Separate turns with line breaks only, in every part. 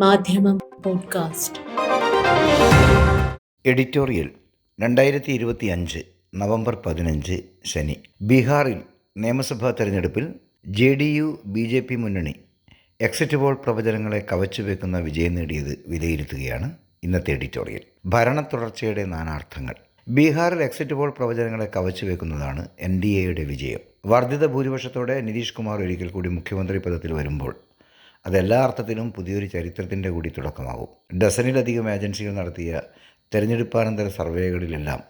മാധ്യമം podcast.
Editorial രണ്ടായിരത്തി ഇരുപത്തി അഞ്ച് നവംബർ പതിനഞ്ച് ശനി. ബീഹാറിൽ നിയമസഭാ തെരഞ്ഞെടുപ്പിൽ J D U B J P മുന്നണി എക്സിറ്റ് പോൾ പ്രവചനങ്ങളെ കവച്ചുവെക്കുന്ന വിജയം നേടിയത് വിലയിരുത്തുകയാണ് ഇന്നത്തെ എഡിറ്റോറിയൽ. ഭരണ തുടർച്ചയുടെ നാനാർത്ഥങ്ങൾ. ബീഹാറിൽ എക്സിറ്റ് പോൾ പ്രവചനങ്ങളെ കവച്ചുവെക്കുന്നതാണ് എൻ ഡി എയുടെ വിജയം. വർദ്ധിത ഭൂരിപക്ഷത്തോടെ നിതീഷ് കുമാർ ഒരിക്കൽ കൂടി മുഖ്യമന്ത്രി പദത്തിൽ വരുമ്പോൾ അതെല്ലാ അർത്ഥത്തിലും പുതിയൊരു ചരിത്രത്തിന്റെ കൂടി തുടക്കമാകും. ഡസനിലധികം ഏജൻസികൾ നടത്തിയ തെരഞ്ഞെടുപ്പാനന്തര സർവേകളിലെല്ലാം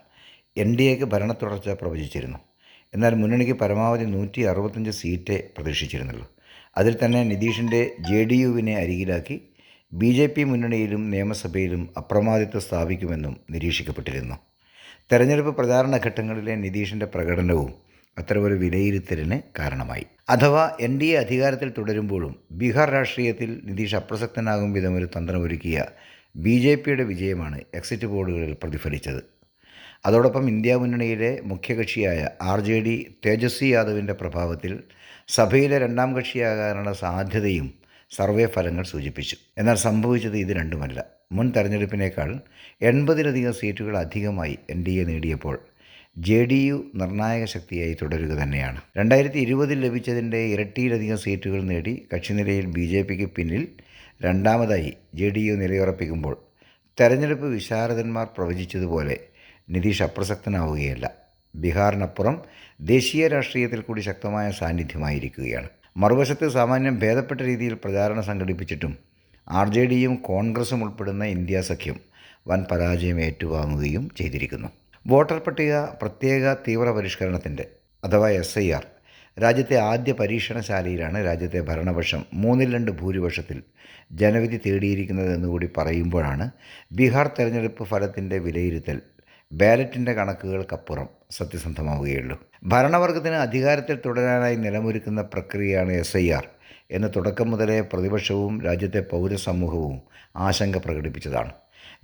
എൻ ഡി എക്ക് ഭരണ തുടർച്ച പ്രവചിച്ചിരുന്നു. എന്നാൽ മുന്നണിക്ക് പരമാവധി നൂറ്റി അറുപത്തഞ്ച് സീറ്റേ പ്രതീക്ഷിച്ചിരുന്നുള്ളൂ. അതിൽ തന്നെ നിതീഷിന്റെ ജെ ഡി യുവിനെ അരികിലാക്കി ബി ജെ പി മുന്നണിയിലും നിയമസഭയിലും അപ്രമാദിത്വം സ്ഥാപിക്കുമെന്നും നിരീക്ഷിക്കപ്പെട്ടിരുന്നു. തെരഞ്ഞെടുപ്പ് പ്രചാരണ ഘട്ടങ്ങളിലെ നിതീഷിന്റെ പ്രകടനവും അത്തരമൊരു വിലയിരുത്തലിന് കാരണമായി. അഥവാ എൻ ഡി എ അധികാരത്തിൽ തുടരുമ്പോഴും ബീഹാർ രാഷ്ട്രീയത്തിൽ നിതീഷ് അപ്രസക്തനാകും വിധം ഒരു തന്ത്രമൊരുക്കിയ ബി ജെ പിയുടെ വിജയമാണ് എക്സിറ്റ് പോളുകളിൽ പ്രതിഫലിച്ചത്. അതോടൊപ്പം ഇന്ത്യ മുന്നണിയിലെ മുഖ്യകക്ഷിയായ ആർ ജെ ഡി തേജസ്വി യാദവിന്റെ പ്രഭാവത്തിൽ സഭയിലെ രണ്ടാം കക്ഷിയാകാനുള്ള സാധ്യതയും സർവേ ഫലങ്ങൾ സൂചിപ്പിച്ചു. എന്നാൽ സംഭവിച്ചത് ഇത് രണ്ടുമല്ല. മുൻ തെരഞ്ഞെടുപ്പിനേക്കാൾ എൺപതിലധികം സീറ്റുകൾ അധികമായി എൻ ഡി എ നേടിയപ്പോൾ ജെ ഡി യു നിർണായക ശക്തിയായി തുടരുക തന്നെയാണ്. രണ്ടായിരത്തി ഇരുപതിൽ ലഭിച്ചതിന്റെ ഇരട്ടിയിലധികം സീറ്റുകൾ നേടി കക്ഷിനിലയിൽ ബി ജെ പിക്ക് പിന്നിൽ രണ്ടാമതായി ജെ ഡി യു നിലയുറപ്പിക്കുമ്പോൾ തെരഞ്ഞെടുപ്പ് വിശാരദന്മാർ പ്രവചിച്ചതുപോലെ നിതീഷ് അപ്രസക്തനാവുകയല്ല. ബീഹാറിനപ്പുറം ദേശീയ രാഷ്ട്രീയത്തിൽ കൂടി ശക്തമായ സാന്നിധ്യമായിരിക്കുകയാണ്. മറുവശത്ത് സാമാന്യം ഭേദപ്പെട്ട രീതിയിൽ പ്രചാരണം സംഘടിപ്പിച്ചിട്ടും ആർ ജെ ഡിയും കോൺഗ്രസും ഉൾപ്പെടുന്ന ഇന്ത്യ സഖ്യം വൻ പരാജയം ഏറ്റുവാങ്ങുകയും ചെയ്തിരിക്കുന്നു. വോട്ടർ പട്ടിക പ്രത്യേക തീവ്ര പരിഷ്കരണത്തിന്റെ അഥവാ എസ് ഐ ആർ രാജ്യത്തെ ആദ്യ പരീക്ഷണശാലയിലാണ് രാജ്യത്തെ ഭരണപക്ഷം മൂന്നിൽ രണ്ട് ഭൂരിപക്ഷത്തിൽ ജനവിധി തേടിയിരിക്കുന്നത് എന്നുകൂടി പറയുമ്പോഴാണ് ബീഹാർ തെരഞ്ഞെടുപ്പ് ഫലത്തിന്റെ വിലയിരുത്തൽ ബാലറ്റിന്റെ കണക്കുകൾക്കപ്പുറം സത്യസന്ധമാവുകയുള്ളൂ. ഭരണവർഗത്തിന് അധികാരത്തിൽ തുടരാനായി നിലമൊരുക്കുന്ന പ്രക്രിയയാണ് എസ് ഐ ആർ എന്ന് തുടക്കം മുതലേ പ്രതിപക്ഷവും രാജ്യത്തെ പൗരസമൂഹവും ആശങ്ക പ്രകടിപ്പിച്ചതാണ്.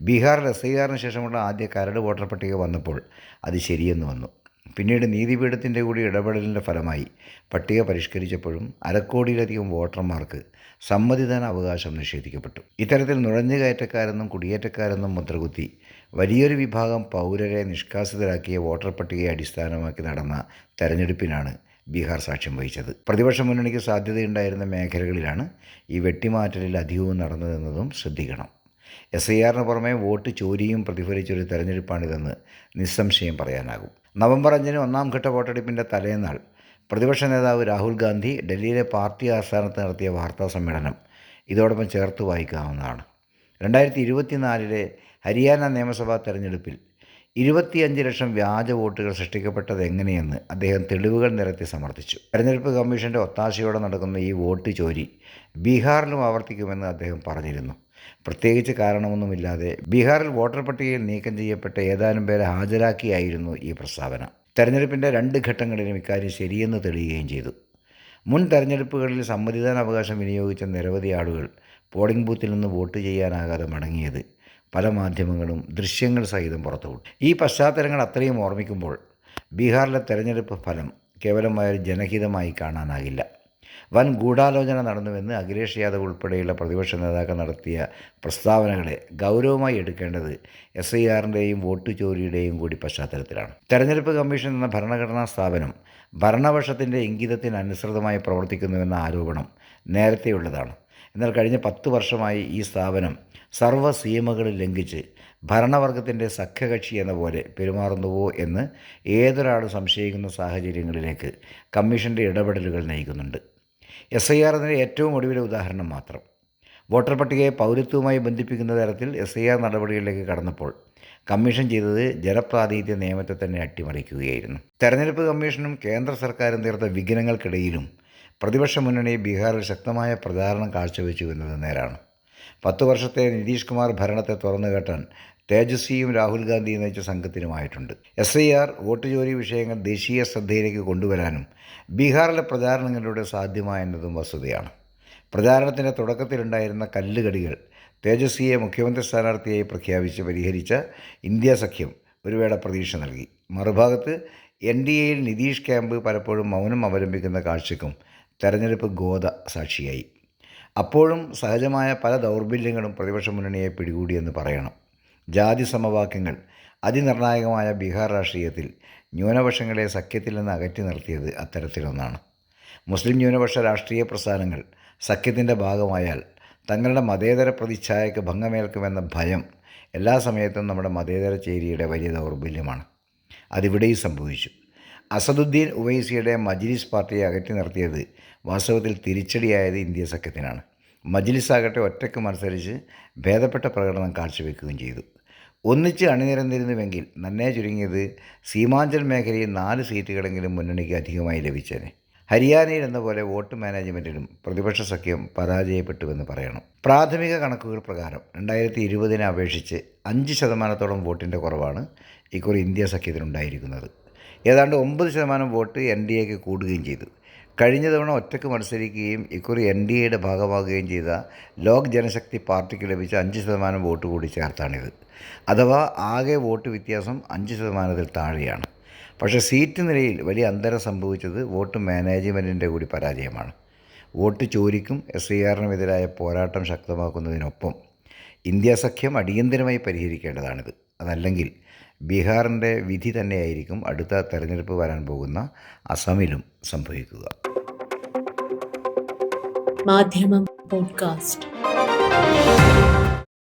ബീഹാറിൽ എസ് ഐ ആറിന് ശേഷമുള്ള ആദ്യ കരട് വോട്ടർ പട്ടിക വന്നപ്പോൾ അത് ശരിയെന്ന് വന്നു. പിന്നീട് നീതിപീഠത്തിന്റെ കൂടി ഇടപെടലിന്റെ ഫലമായി പട്ടിക പരിഷ്കരിച്ചപ്പോഴും അരക്കോടിയിലധികം വോട്ടർമാർക്ക് സമ്മതിദാന അവകാശം നിഷേധിക്കപ്പെട്ടു. ഇത്തരത്തിൽ നുഴഞ്ഞുകയറ്റക്കാരെന്നും കുടിയേറ്റക്കാരെന്നും മുദ്രകുത്തി വലിയൊരു വിഭാഗം പൗരരെ നിഷ്കാസിതരാക്കിയ വോട്ടർ പട്ടികയെ അടിസ്ഥാനമാക്കി നടന്ന തെരഞ്ഞെടുപ്പിനാണ് ബീഹാർ സാക്ഷ്യം വഹിച്ചത്. പ്രതിപക്ഷ മുന്നണിക്ക് സാധ്യതയുണ്ടായിരുന്ന മേഖലകളിലാണ് ഈ വെട്ടിമാറ്റലിൽ അധികവും നടന്നതെന്നതും ശ്രദ്ധിക്കണം. എസ് ഐ ആറിന് പുറമെ വോട്ട് ചോരിയും പ്രതിഫലിച്ചൊരു തെരഞ്ഞെടുപ്പാണിതെന്ന് നിസ്സംശയം പറയാനാകും. നവംബർ അഞ്ചിന് ഒന്നാം ഘട്ട വോട്ടെടുപ്പിന്റെ തലേന്നാൾ പ്രതിപക്ഷ നേതാവ് രാഹുൽ ഗാന്ധി ഡൽഹിയിലെ പാർട്ടി ആസ്ഥാനത്ത് നടത്തിയ വാർത്താ സമ്മേളനം ഇതോടൊപ്പം ചേർത്ത് വായിക്കാവുന്നതാണ്. രണ്ടായിരത്തി ഇരുപത്തിനാലിലെ ഹരിയാന നിയമസഭാ തെരഞ്ഞെടുപ്പിൽ ഇരുപത്തിയഞ്ച് ലക്ഷം വ്യാജ വോട്ടുകൾ സൃഷ്ടിക്കപ്പെട്ടത് എങ്ങനെയെന്ന് അദ്ദേഹം തെളിവുകൾ നിരത്തി സമർത്ഥിച്ചു. തെരഞ്ഞെടുപ്പ് കമ്മീഷന്റെ ഒത്താശയോടെ നടക്കുന്ന ഈ വോട്ട് ചോരി ബീഹാറിലും ആവർത്തിക്കുമെന്ന് അദ്ദേഹം പറഞ്ഞിരുന്നു. പ്രത്യേകിച്ച് കാരണമൊന്നുമില്ലാതെ ബീഹാറിൽ വോട്ടർ പട്ടികയിൽ നീക്കം ചെയ്യപ്പെട്ട ഏതാനും പേരെ ഹാജരാക്കിയായിരുന്നു ഈ പ്രസ്താവന. തെരഞ്ഞെടുപ്പിന്റെ രണ്ട് ഘട്ടങ്ങളിലും ഇക്കാര്യം ശരിയെന്ന് തെളിയുകയും ചെയ്തു. മുൻ തെരഞ്ഞെടുപ്പുകളിൽ സമ്മതിദാനാവകാശം വിനിയോഗിച്ച നിരവധി ആളുകൾ പോളിംഗ് ബൂത്തിൽ നിന്ന് വോട്ട് ചെയ്യാനാകാതെ മടങ്ങിയത് പല മാധ്യമങ്ങളും ദൃശ്യങ്ങൾ സഹിതം പുറത്തുവിട്ടു. ഈ പശ്ചാത്തലങ്ങൾ അത്രയും ഓർമ്മിക്കുമ്പോൾ ബീഹാറിലെ തെരഞ്ഞെടുപ്പ് ഫലം കേവലമായൊരു ജനഹിതമായി കാണാനാകില്ല. വൻ ഗൂഢാലോചന നടന്നുവെന്ന് അഖിലേഷ് യാദവ് ഉൾപ്പെടെയുള്ള പ്രതിപക്ഷ നേതാക്കൾ നടത്തിയ പ്രസ്താവനകളെ ഗൗരവമായി എടുക്കേണ്ടത് എസ് ഐ ആറിന്റെയും വോട്ട് ചോരിയുടെയും കൂടി പശ്ചാത്തലത്തിലാണ്. തെരഞ്ഞെടുപ്പ് കമ്മീഷൻ എന്ന ഭരണഘടനാ സ്ഥാപനം ഭരണപക്ഷത്തിന്റെ ഇംഗിതത്തിന് അനുസൃതമായി പ്രവർത്തിക്കുന്നുവെന്ന ആരോപണം നേരത്തെയുള്ളതാണ്. എന്നാൽ കഴിഞ്ഞ പത്ത് വർഷമായി ഈ സ്ഥാപനം സർവ സീമകളിൽ ലംഘിച്ച് ഭരണവർഗത്തിന്റെ സഖ്യകക്ഷി എന്ന പോലെ പെരുമാറുന്നുവോ എന്ന് ഏതൊരാളും സംശയിക്കുന്ന സാഹചര്യങ്ങളിലേക്ക് കമ്മീഷന്റെ ഇടപെടലുകൾ നയിക്കുന്നുണ്ട്. എസ് ഐ ആർ എന്നതിന് ഏറ്റവും ഒടുവിലെ ഉദാഹരണം മാത്രം. വോട്ടർ പട്ടികയെ പൗരത്വവുമായി ബന്ധിപ്പിക്കുന്ന തരത്തിൽ എസ് ഐ ആർ നടപടികളിലേക്ക് കടന്നപ്പോൾ കമ്മീഷൻ ചെയ്തത് ജനപ്രാതിനിധ്യ നിയമത്തെ തന്നെ അട്ടിമറിക്കുകയായിരുന്നു. തെരഞ്ഞെടുപ്പ് കമ്മീഷനും കേന്ദ്ര സർക്കാരും തീർത്ത വിഘ്നങ്ങൾക്കിടയിലും പ്രതിപക്ഷ മുന്നണി ബീഹാറിൽ ശക്തമായ പ്രചാരണം കാഴ്ചവെച്ചു എന്നത് നേരാണ്. പത്ത് വർഷത്തെ നിതീഷ് കുമാർ ഭരണത്തെ തുറന്നു കേട്ടാൻ തേജസ്വിയും രാഹുൽ ഗാന്ധിയും നയിച്ച സംഘത്തിനുമായിട്ടുണ്ട്. എസ് ഐ ആർ വോട്ട് ജോലി വിഷയങ്ങൾ ദേശീയ ശ്രദ്ധയിലേക്ക് കൊണ്ടുവരാനും ബീഹാറിലെ പ്രചാരണങ്ങളിലൂടെ സാധ്യമായെന്നതും വസ്തുതയാണ്. പ്രചാരണത്തിന്റെ തുടക്കത്തിലുണ്ടായിരുന്ന കല്ലുകടികൾ തേജസ്വിയെ മുഖ്യമന്ത്രി സ്ഥാനാർത്ഥിയായി പ്രഖ്യാപിച്ച് പരിഹരിച്ച ഇന്ത്യ സഖ്യം ഒരു വേള പ്രതീക്ഷ നൽകി. മറുഭാഗത്ത് എൻ ഡി എയിൽ നിതീഷ് ക്യാമ്പ് പലപ്പോഴും മൗനം അവലംബിക്കുന്ന കാഴ്ചയ്ക്കും തെരഞ്ഞെടുപ്പ് ഗോത സാക്ഷിയായി. അപ്പോഴും സഹജമായ പല ദൗർബല്യങ്ങളും പ്രതിപക്ഷ മുന്നണിയെ പിടികൂടിയെന്ന് പറയണം. ജാതി സമവാക്യങ്ങൾ അതിനിർണായകമായ ബീഹാർ രാഷ്ട്രീയത്തിൽ ന്യൂനപക്ഷങ്ങളെ സഖ്യത്തിൽ നിന്ന് അകറ്റി നിർത്തിയത് അത്തരത്തിലൊന്നാണ്. മുസ്ലിം ന്യൂനപക്ഷ രാഷ്ട്രീയ പ്രസ്ഥാനങ്ങൾ സഖ്യത്തിന്റെ ഭാഗമായാൽ തങ്ങളുടെ മതേതര പ്രതിച്ഛായക്ക് ഭംഗമേൽക്കുമെന്ന ഭയം എല്ലാ സമയത്തും നമ്മുടെ മതേതര ചേരിയുടെ വലിയ ദൗർബല്യമാണ്. അതിവിടെയും സംഭവിച്ചു. അസദുദ്ദീൻ ഉവൈസിയുടെ മജ്ലിസ് പാർട്ടിയെ അകറ്റി നിർത്തിയത് വാസ്തവത്തിൽ തിരിച്ചടിയായത് ഇന്ത്യ സഖ്യത്തിനാണ്. മജ്ലിസ് ആകട്ടെ ഒറ്റയ്ക്ക് മത്സരിച്ച് ഭേദപ്പെട്ട പ്രകടനം കാഴ്ചവെക്കുകയും ചെയ്തു. ഒന്നിച്ച് അണിനിരന്നിരുന്നുവെങ്കിൽ നന്നേ ചുരുങ്ങിയത് സീമാഞ്ചൽ മേഖലയിൽ നാല് സീറ്റുകളെങ്കിലും മുന്നണിക്ക് അധികമായി ലഭിച്ചേനെ. ഹരിയാനയിൽ എന്ന പോലെ വോട്ട് മാനേജ്മെന്റിലും പ്രതിപക്ഷ സഖ്യം പരാജയപ്പെട്ടുവെന്ന് പറയണം. പ്രാഥമിക കണക്കുകൾ പ്രകാരം രണ്ടായിരത്തി ഇരുപതിനെ അപേക്ഷിച്ച് അഞ്ച് ശതമാനത്തോളം വോട്ടിന്റെ കുറവാണ് ഇക്കുറി ഇന്ത്യ സഖ്യത്തിനുണ്ടായിരിക്കുന്നത് ഏതാണ്ട് ഒമ്പത് ശതമാനം വോട്ട് എൻ ഡി എക്ക് കൂടുകയും ചെയ്തു. കഴിഞ്ഞ തവണ ഒറ്റയ്ക്ക് മത്സരിക്കുകയും ഇക്കുറി എൻ ഡി എയുടെ ഭാഗമാകുകയും ചെയ്ത ലോക് ജനശക്തി പാർട്ടിക്ക് ലഭിച്ച അഞ്ച് ശതമാനം വോട്ട് കൂടി ചേർത്താണിത് അഥവാ ആകെ വോട്ട് വ്യത്യാസം അഞ്ച് ശതമാനത്തിൽ താഴെയാണ്. പക്ഷേ സീറ്റ് നിലയിൽ വലിയ അന്തരം സംഭവിച്ചത് വോട്ട് മാനേജ്മെന്റിന്റെ കൂടി പരാജയമാണ്. വോട്ട് ചോരിക്കും എസ് ഐ ആറിനുമെതിരായ പോരാട്ടം ശക്തമാക്കുന്നതിനൊപ്പം ഇന്ത്യ സഖ്യം അടിയന്തരമായി പരിഹരിക്കേണ്ടതാണിത്. അതല്ലെങ്കിൽ ബീഹാറിന്റെ വിധി തന്നെയായിരിക്കും അടുത്ത തെരഞ്ഞെടുപ്പ് വരാൻ പോകുന്ന അസമിലും സംഭവിക്കുക.
മാധ്യമം പോഡ്കാസ്റ്റ്.